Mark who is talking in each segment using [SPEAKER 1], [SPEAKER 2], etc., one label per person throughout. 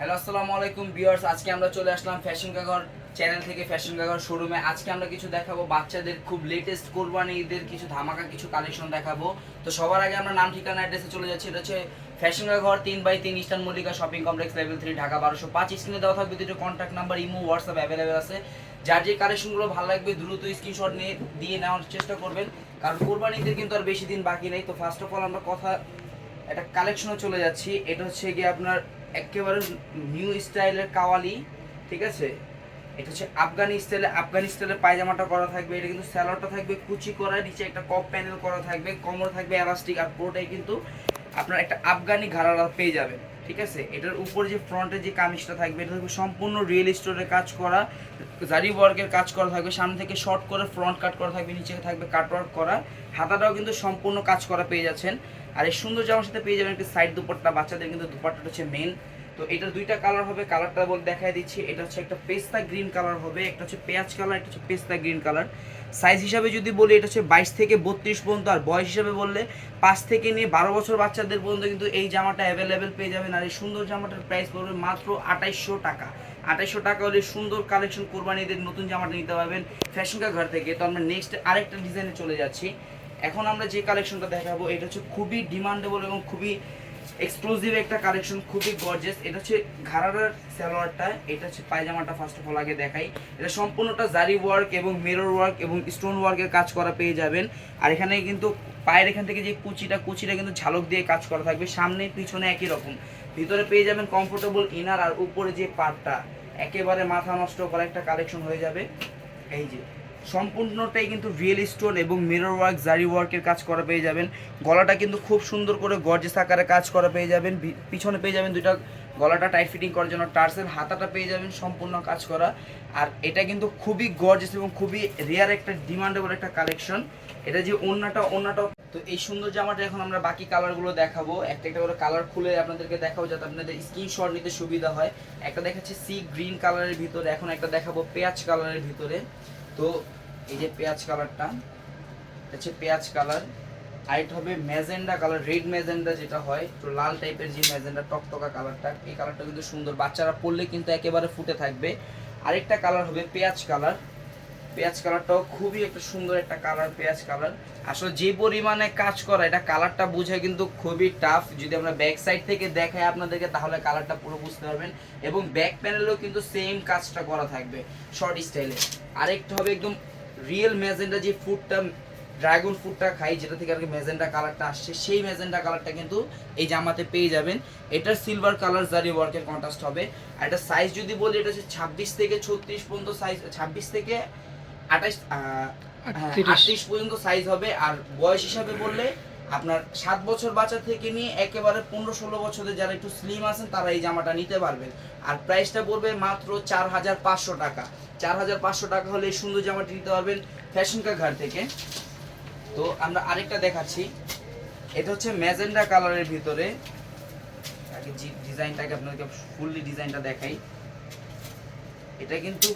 [SPEAKER 1] Hello, আসসালামু আলাইকুম viewers. আজকে আমরা চলে আসলাম ফ্যাশন কাগর চ্যানেল থেকে ফ্যাশন কাগর শোরুমে। আজকে আমরা কিছু দেখাবো বাচ্চাদের খুব লেটেস্ট কোরবানি ঈদের কিছু ধামাকা কিছু কালেকশন দেখাবো। তো সবার আগে আমরা নাম, ঠিকানা অ্যাড্রেসে চলে যাচ্ছি। এটা হচ্ছে ফ্যাশন কাগর তিন বাই তিন eastern Mallika shopping complex level three Dhaka বারোশো পাঁচ স্ক্রিনে দেওয়া থাকবে দুটো contact number imo WhatsApp available আছে। যার যে কালেকশনগুলো ভালো লাগবে দ্রুত স্ক্রিনশট নিয়ে, দিয়ে নেওয়ার চেষ্টা করবেন। কারণ কোরবানি ঈদের কিন্তু আর বেশি দিন বাকি নেই। তো ফার্স্ট অফ অল আমরা কথা, একটা কালেকশনে চলে যাচ্ছি। এটা হচ্ছে গিয়ে আপনার একেবারে নিউ স্টাইলের কাওয়ালি, ঠিক আছে? এটা হচ্ছে আফগানি স্টাইলে আফগানি স্টাইলের পায়জামাটা করা থাকবে, এটা কিন্তু স্যালোয়ারটা থাকবে কুচি করা নিচে একটা কপ প্যানেল করা থাকবে, কোমর থাকবে এলাস্টিক আর পুরোটাই কিন্তু আপনার একটা আফগানি ঘাড়ারা পেয়ে যাবেন। ঠিক আছে? এটার উপরে যে ফ্রন্টের যে কামিজটা থাকবে, এটা থাকবে সম্পূর্ণ রিয়েল স্টোরের কাজ করা, জারি ওয়ার্কের কাজ করা থাকবে, সামনে থেকে শর্ট করে ফ্রন্ট কাট করা থাকবে, নিচে থাকবে কাট ওয়ার্ক করা, হাতাটাও কিন্তু সম্পূর্ণ কাজ করা পেয়ে যাচ্ছেন। আর এই সুন্দর জামার সাথে পেয়ে যাবেন একটি সাইড দুপাট্টা, বাচ্চাদের কিন্তু দুপাট্টাটা হচ্ছে মেন তো এটার দুইটা কালার হবে কালারটা বল দেখাই দিচ্ছি। এটা হচ্ছে একটা পেস্তা গ্রিন কালার হবে, একটা হচ্ছে পেঁয়াজ কালার একটা হচ্ছে পেস্তা গ্রিন কালার সাইজ হিসাবে যদি বলি, এটা হচ্ছে বাইশ থেকে বত্রিশ পর্যন্ত, আর বয়স হিসাবে বললে পাঁচ থেকে নিয়ে বারো বছর বাচ্চাদের পর্যন্ত কিন্তু এই জামাটা অ্যাভেলেবেল পেয়ে যাবেন। আর এই সুন্দর জামাটার প্রাইস পড়বে মাত্র আঠাইশশো টাকা। আঠাইশশো টাকা হলে সুন্দর কালেকশন কোরবানিদের নতুন জামাটা নিতে পারবেন ফ্যাশন কা ঘর থেকে। তো আমরা নেক্সট আরেকটা ডিজাইনে চলে যাচ্ছি। এখন আমরা যে কালেকশনটা দেখাবো, এটা হচ্ছে খুবই ডিমান্ডেবল এবং খুবই এক্সক্লুসিভ একটা কালেকশন খুবই গর্জেস এটা হচ্ছে ঘাড়ার সালোয়ারটা, এটা হচ্ছে পায়জামাটা ফার্স্ট অফ অল আগে দেখাই। এটা সম্পূর্ণটা জারি ওয়ার্ক এবং মিরর ওয়ার্ক এবং স্টোন ওয়ার্কের কাজ করা পেয়ে যাবেন। আর এখানে কিন্তু পায়ের এখান থেকে যে কুচিটা কুচিটা কিন্তু ঝালক দিয়ে কাজ করা থাকবে। সামনে পিছনে একই রকম। ভিতরে পেয়ে যাবেন কমফোর্টেবল ইনার আর উপরে যে পার্টটা একেবারে মাথা নষ্ট করা একটা কালেকশন হয়ে যাবে। এই যে সম্পূর্ণটাই কিন্তু রিয়েল স্টোন এবং মিরর ওয়ার্ক জারি ওয়ার্কের কাজ করা পেয়ে যাবেন। গলাটা কিন্তু খুব সুন্দর করে গর্জেস আকারে কাজ করা পেয়ে যাবেন। পিছনে পেয়ে যাবেন দুইটা গলাটা টাইট ফিটিং করার জন্য টার্সেল হাতাটা পেয়ে যাবেন সম্পূর্ণ কাজ করা। আর এটা কিন্তু খুবই গর্জেস এবং খুবই রেয়ার একটা ডিমান্ডেবল একটা কালেকশন এটা যে অন্যটা অন্যটা তো এই সুন্দর জামাটা এখন আমরা বাকি কালারগুলো দেখাবো। একটা একটা করে কালার খুলে আপনাদেরকে দেখাবো যাতে আপনাদের স্ক্রিনশট নিতে সুবিধা হয়। একটা দেখাচ্ছি সি গ্রিন কালারের ভিতরে, এখন একটা দেখাবো পেঁয়াজ কালারের ভিতরে। তো এই যে পেঁয়াজ কালারটা, হচ্ছে পেঁয়াজ কালার আরেকটা হবে ম্যাজেন্ডা কালার, রেড ম্যাজেন্ডা যেটা হয় তো লাল টাইপের যে ম্যাজেন্ডা, টকটকা কালারটা, এই কালারটা কিন্তু সুন্দর। বাচ্চারা পরলে কিন্তু একেবারে ফুটে থাকবে। আরেকটা কালার হবে পেঁয়াজ কালার পেঁয়াজ কালারটাও খুবই একটা সুন্দর একটা কালার, পেঁয়াজ কালার। আসলে যে পরিমাণে কাজ করা, এটা কালারটা বোঝা কিন্তু খুবই টাফ যদি আমরা ব্যাক সাইড থেকে দেখাই আপনাদেরকে, তাহলে কালারটা পুরো বুঝতে পারবেন। এবং ব্যাক প্যানেলেও কিন্তু সেম কাজটা করা থাকবে শর্ট স্টাইলে আরেকটা হবে একদম রিয়েল ম্যাজেন্ডা যে ফুডটা ড্রাগন ফুডটা খাই, যেটা থেকে আর কি ম্যাজেন্ডা কালারটা আসছে, সেই ম্যাজেন্ডা কালারটা কিন্তু এই জামাতে পেয়ে যাবেন। এটার সিলভার কালার জারি ওয়ার্কের কন্ট্রাস্ট হবে। আর এটা সাইজ যদি বলি, এটা হচ্ছে ছাব্বিশ থেকে ছত্রিশ পর্যন্ত সাইজ ছাব্বিশ থেকে আঠাশ
[SPEAKER 2] আটত্রিশ।
[SPEAKER 1] পর্যন্ত সাইজ হবে। আর বয়স হিসাবে বললে আপনার সাত বছর বাচ্চা থেকে নিয়ে একেবারে পনেরো ষোলো বছরের যারা একটু স্লিম আছেন তারা এই জামাটা নিতে পারবেন। আর প্রাইসটা পড়বে মাত্র চার হাজার পাঁচশো টাকা। চার হাজার পাঁচশো টাকা হলে এই সুন্দর জামাটি নিতে পারবেন ফ্যাশন ঘর থেকে। তো আমরা আরেকটা দেখাচ্ছি। এটা হচ্ছে ম্যাজেন্ডা কালারের ভিতরে। আগে ডিজাইনটাকে আপনাদেরকে ফুললি ডিজাইনটা দেখাই। এটা কিন্তু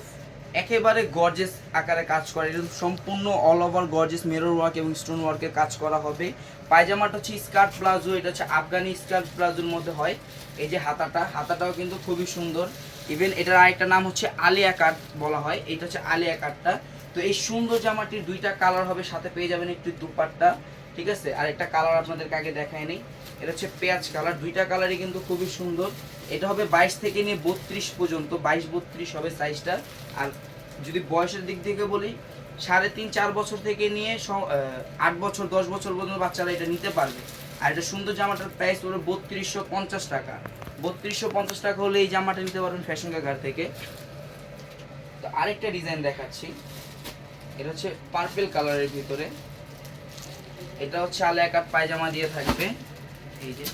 [SPEAKER 1] একেবারে গর্জেস আকারে কাজ করে। এটা সম্পূর্ণ all over gorgeous mirror work এবং স্টোন ওয়ার্কের কাজ করা হবে। পায়জামাটা হচ্ছে স্কার্ট প্লাজো, এটা হচ্ছে আফগানি স্কার্ট প্লাজোর মধ্যে হয়। এই যে হাতাটা, হাতাটাও কিন্তু খুবই সুন্দর। ইভেন এটার আরেকটা নাম হচ্ছে আলিয়া কাট বলা হয়। এটা হচ্ছে আলিয়া কাটটা তো এই সুন্দর জামাটির দুইটা কালার হবে, সাথে পেয়ে যাবেন একটু দুপাট্টা। ঠিক আছে? আর একটা কালার আপনাদেরকে আগে দেখায় নেই। এটা হচ্ছে পেঁয়াজ কালার দুইটা কালারই কিন্তু খুবই সুন্দর। এটা হবে বাইশ থেকে নিয়ে বত্রিশ পর্যন্ত। বাইশ, বত্রিশ হবে সাইজটা আর যদি বয়সের দিক থেকে বলি, সাড়ে তিন, চার বছর থেকে নিয়ে আট বছর, দশ বছর পর্যন্ত বাচ্চারা এটা নিতে পারবে। আর এটা সুন্দর জামাটার প্রাইস পড়বে বত্রিশশো পঞ্চাশ টাকা। বত্রিশশো পঞ্চাশ টাকা হলে এই জামাটা নিতে পারবেন ফ্যাশন ঘর থেকে। তো আরেকটা ডিজাইন দেখাচ্ছি। এটা হচ্ছে পার্পেল কালারের ভিতরে। এটা হচ্ছে আলে একাট পায়জামা দিয়ে থাকবে। এই যে।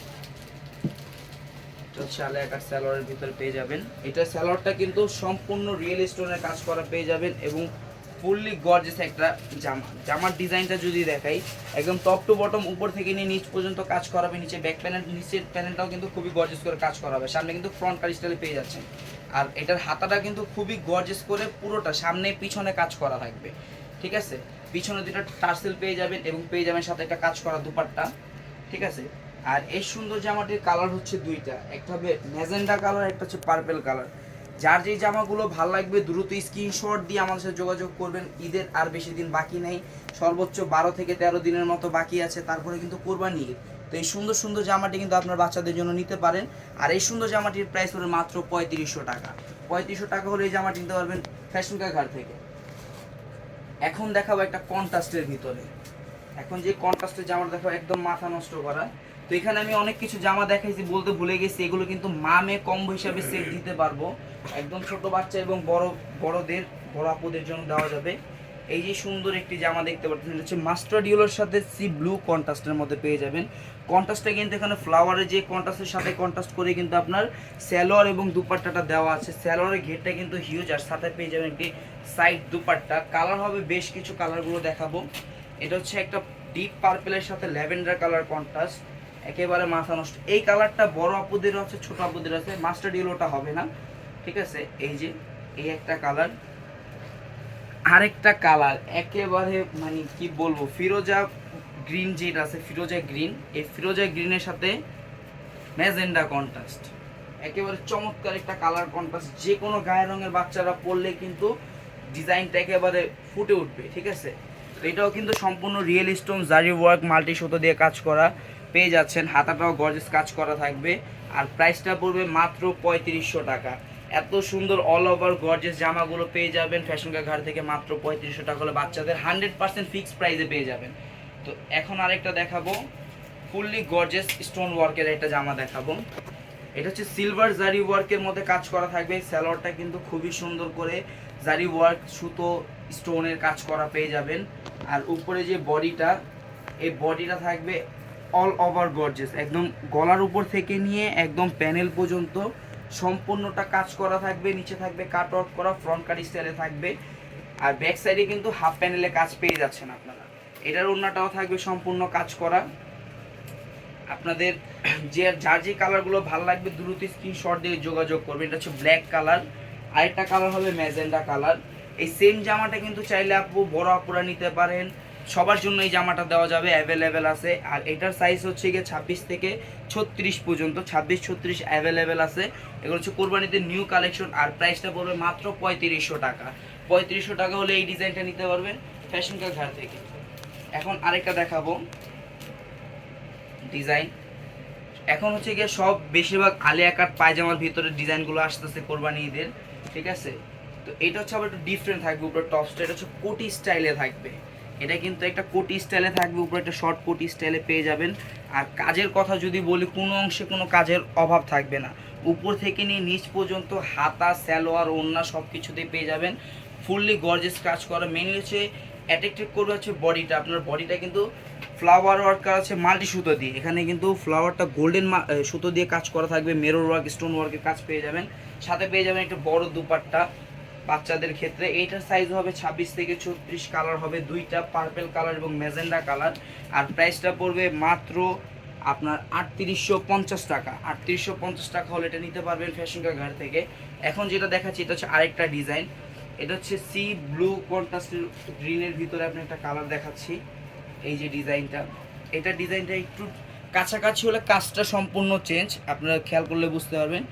[SPEAKER 1] এটা হচ্ছে আলে স্যালোয়ারের পেয়ে যাবেন। এটা স্যালোয়ারটা কিন্তু সম্পূর্ণ রিয়েল কাজ করা পেয়ে যাবেন এবং ফুললি গর্জেস একটা জামা। জামার ডিজাইনটা যদি দেখাই, একদম টু উপর থেকে নিয়ে নিচ পর্যন্ত কাজ করাবে, নিচে ব্যাক প্যানেল নিচের প্যানেলটাও কিন্তু খুবই গর্জেস করে কাজ করা হবে সামনে কিন্তু ফ্রন্ট কার স্টাইলে পেয়ে যাচ্ছেন। আর এটার হাতাটা কিন্তু খুবই গর্জেস করে পুরোটা সামনে পিছনে কাজ করা থাকবে। ঠিক আছে? পিছনে দুটো টার্সেল পেয়ে যাবেন এবং পেয়ে যাবেন সাথে একটা কাজ করা দুপাট্টা, ঠিক আছে? আর এই সুন্দর জামাটির কালার হচ্ছে দুইটা। একটা হবে ম্যাজেন্ডা কালার একটা হচ্ছে পার্পেল কালার যার যে জামাগুলো ভালো লাগবে, দ্রুত স্ক্রিনশট দিয়ে আমাদের সাথে যোগাযোগ করবেন। ঈদের আর বেশি দিন বাকি নেই। সর্বোচ্চ বারো থেকে তেরো দিনের মতো বাকি আছে। তারপরে কিন্তু কোরবানি ঈদ। তো এই সুন্দর সুন্দর জামাটি কিন্তু আপনার বাচ্চাদের জন্য নিতে পারেন। আর এই সুন্দর জামাটির প্রাইস হলো মাত্র পঁয়ত্রিশশো টাকা। পঁয়ত্রিশশো টাকা হলে এই জামাটি নিতে পারবেন ফ্যাশন ঘাট থেকে। এখন দেখাবো একটা কন্ট্রাস্টের ভিতরে। এখন যে কন্ট্রাস্টের জামাটা দেখাবো, একদম মাথা নষ্ট করা। তো এখানে আমি অনেক কিছু জামা দেখাইছি বলতে ভুলে গেছি, এগুলো কিন্তু মামে কম্বো হিসাবে সেট দিতে পারব। একদম ছোট বাচ্চা এবং বড়, বড়দের, বড় আপুদের জন্য দেওয়া যাবে। এই যে সুন্দর একটি জামা দেখতে পাচ্ছেন, এটা হচ্ছে মাস্টার ডিউলোর সাথে সি ব্লু কন্ট্রাস্টের মধ্যে পেয়ে যাবেন। কন্ট্রাস্টটা কিন্তু এখানে ফ্লাওয়ারের যে কন্ট্রাস্টের সাথে কন্ট্রাস্ট করে কিন্তু আপনার স্যালোয়ার এবং দুপাট্টাটা দেওয়া আছে। স্যালোয়ারের ঘেরটা কিন্তু হিউজ আর সাথে পেয়ে যাবেন একটি সাইড দুপাট্টা। কালার হবে বেশ কিছু কালারগুলো দেখাবো। এটা হচ্ছে একটা ডিপ পার্পেলের সাথে ল্যাভেন্ডার কালার কন্ট্রাস্ট একেবারে মাথা নষ্ট। এই কালারটা বড় আপুদের আছে, ছোট আপুদের আছে মাস্টার ডিউলোটা হবে না। ঠিক আছে? এই যে, এই একটা কালার আরেকটা কালার একেবারে মানে কি বলব, ফিরোজা গ্রিন যেটা আছে, ফিরোজা গ্রিন এই ফিরোজা গ্রিনের সাথে ম্যাজেন্ডা কন্ট্রাস্ট একেবারে চমৎকার একটা কালার কন্ট্রাস্ট যে কোনো গায়ের রঙের বাচ্চারা পরলে কিন্তু ডিজাইনটা একেবারে ফুটে উঠবে, ঠিক আছে? এটাও কিন্তু সম্পূর্ণ real stone zari work multi সুতো দিয়ে কাজ করা, পেয়ে যাচ্ছেন, হাতাটাও গর্জেস কাজ করা থাকবে, আর প্রাইসটা পড়বে মাত্র পঁয়ত্রিশশো টাকা। এত সুন্দর অল ওভার গর্জেস জামাগুলো পেয়ে যাবেন। ফ্যাশন ঘাট থেকে মাত্র পঁয়ত্রিশশো টাকা হলে বাচ্চাদের হান্ড্রেড পার্সেন্ট ফিক্সড প্রাইসে পেয়ে যাবেন। তো এখন আরেকটা দেখাবো। ফুললি গর্জেস স্টোন ওয়ার্কের একটা জামা দেখাবো। এটা হচ্ছে সিলভার জারি ওয়ার্কের মধ্যে কাজ করা থাকবে। স্যালোয়ারটা কিন্তু খুবই সুন্দর করে জারি ওয়ার্ক সুতো স্টোনের কাজ করা পেয়ে যাবেন। আর উপরে যে বডিটা, এই বডিটা থাকবে অল ওভার গর্জেস একদম গলার উপর থেকে নিয়ে একদম প্যানেল পর্যন্ত সম্পূর্ণটা কাজ করা থাকবে, নিচে থাকবে কাট ওয়ার্ক করা ফ্রন্ট কাট স্টাইলে থাকবে। আর ব্যাক সাইডে কিন্তু হাফ প্যানেলে কাজ পেয়ে যাচ্ছেন আপনারা। এটার অন্যটাও থাকবে সম্পূর্ণ কাজ করা। আপনাদের যে যার যে কালারগুলো ভালো লাগবে দ্রুত স্ক্রিনশট দিয়ে যোগাযোগ করবেন। এটা হচ্ছে ব্ল্যাক কালার আরেকটা কালার হবে ম্যাজেন্ডা কালার এই সেম জামাটা কিন্তু চাইলে আপু বড় আপুরা নিতে পারেন। সবার জন্য এই জামাটা দেওয়া যাবে অ্যাভেলেবেল আছে। আর এটার সাইজ হচ্ছে গিয়ে ছাব্বিশ থেকে ছত্রিশ পর্যন্ত, ছাব্বিশ, ছত্রিশ অ্যাভেলেবেল আছে। এগুলো হচ্ছে কোরবানিতে নিউ কালেকশন আর প্রাইসটা পড়বে মাত্র পঁয়ত্রিশশো টাকা। পঁয়ত্রিশশো টাকা হলে এই ডিজাইনটা নিতে পারবেন ফ্যাশন কা ঘর থেকে। এখন আরেকটা দেখাবো ডিজাইন এখন হচ্ছে গিয়ে সব বেশিরভাগ আলিয়া কাট পায়জামার ভিতরে ডিজাইনগুলো আসতেছে কোরবানি ঈদের, ঠিক আছে? তো এটা হচ্ছে আবার একটু ডিফারেন্ট থাকবে, উপরে টপসটা এটা হচ্ছে কোটি স্টাইলে থাকবে। এটা কিন্তু একটা কোটি স্টাইলে থাকবে, উপরে একটা শর্ট কোটি স্টাইলে পেয়ে যাবেন। আর কাজের কথা যদি বলি, কোনো অংশে কোনো কাজের অভাব থাকবে না। উপর থেকে নিয়ে নিচ পর্যন্ত হাতা স্যালোয়ার ওন্না সব কিছুতেই পেয়ে যাবেন। ফুললি গর্জেস কাজ করা। মেনলি হচ্ছে অ্যাট্রাক্টিভ করবে হচ্ছে বডিটা আপনার বডিটা কিন্তু ফ্লাওয়ার ওয়ার্ক করা আছে মাল্টি সুতো দিয়ে। এখানে কিন্তু ফ্লাওয়ারটা গোল্ডেন সুতো দিয়ে কাজ করা থাকবে। মেরোর ওয়ার্ক স্টোন ওয়ার্কের কাজ পেয়ে যাবেন। সাথে পেয়ে যাবেন একটা বড় দুপাট্টা। বাচ্চাদের ক্ষেত্রে এইটার সাইজ হবে ছাব্বিশ থেকে ছত্রিশ কালার হবে, দুইটা পার্পেল কালার এবং মেজেন্ডা কালার আর প্রাইসটা পড়বে মাত্র আপনার আটত্রিশশো পঞ্চাশ টাকা। আটত্রিশশো পঞ্চাশ টাকা হলে এটা নিতে পারবেন ফ্যাশন ঘাট থেকে। এখন যেটা দেখাচ্ছি এটা হচ্ছে আরেকটা ডিজাইন এটা হচ্ছে সি ব্লু কন্ট্রাস্টের গ্রিনের ভিতরে আপনি একটা কালার দেখাচ্ছি। এই যে ডিজাইনটা, এটা ডিজাইনটা একটু কাছাকাছি হলে কাজটা সম্পূর্ণ চেঞ্জ আপনারা খেয়াল করলে বুঝতে পারবেন।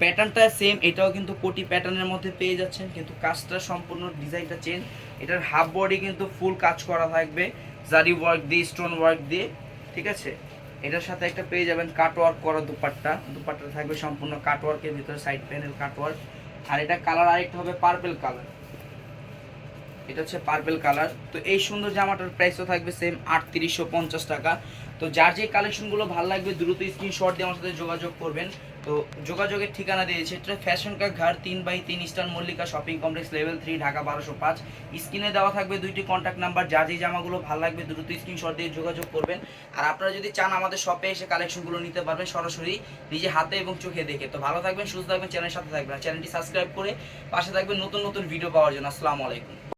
[SPEAKER 1] প্যাটার্নটা সেম এটাও কিন্তু কোটি প্যাটার্নের মধ্যে পেয়ে যাচ্ছেন, কিন্তু কাজটা সম্পূর্ণ ডিজাইনটা চেঞ্জ এটার হাফ বডি কিন্তু ফুল কাজ করা থাকবে, জারি ওয়ার্ক দিয়ে স্টোন ওয়ার্ক দিয়ে, ঠিক আছে? এটার সাথে একটা পেয়ে যাবেন কাট ওয়ার্ক করা দুপাট্টা দুপাট্টা থাকবে সম্পূর্ণ কাট ওয়ার্কের ভিতরে সাইড প্যানেল কাট ওয়ার্ক আর এটা কালার আরেকটা হবে পার্পেল কালার এটা হচ্ছে পার্পেল কালার তো এই সুন্দর জামাটার প্রাইসও থাকবে সেম আটত্রিশশো টাকা। তো যার যে কালেকশনগুলো ভালো লাগবে, দ্রুত স্ক্রিনশট দিয়ে আমার সাথে যোগাযোগ করবেন। তো যোগাযোগের ঠিকানা দিয়েছে এটা ফ্যাশন কা ঘর তিন বাই তিন eastern Mallika shopping complex level three, Dhaka বারোশো পাঁচ। স্ক্রিনে দেওয়া থাকবে দুইটি কন্ট্যাক্ট নাম্বার যার যে জামাগুলো ভালো লাগবে দ্রুত স্ক্রিনশট দিয়ে যোগাযোগ করবেন। আর আপনারা যদি চান আমাদের শপে এসে কালেকশনগুলো নিতে পারবেন, সরাসরি নিজে হাতে এবং চোখে দেখে। তো ভালো থাকবেন, সুস্থ থাকবেন চ্যানেলের সাথে থাকবেন। চ্যানেলটি সাবস্ক্রাইব করে পাশে থাকবেন নতুন নতুন ভিডিও পাওয়ার জন্য। আসসালামু আলাইকুম।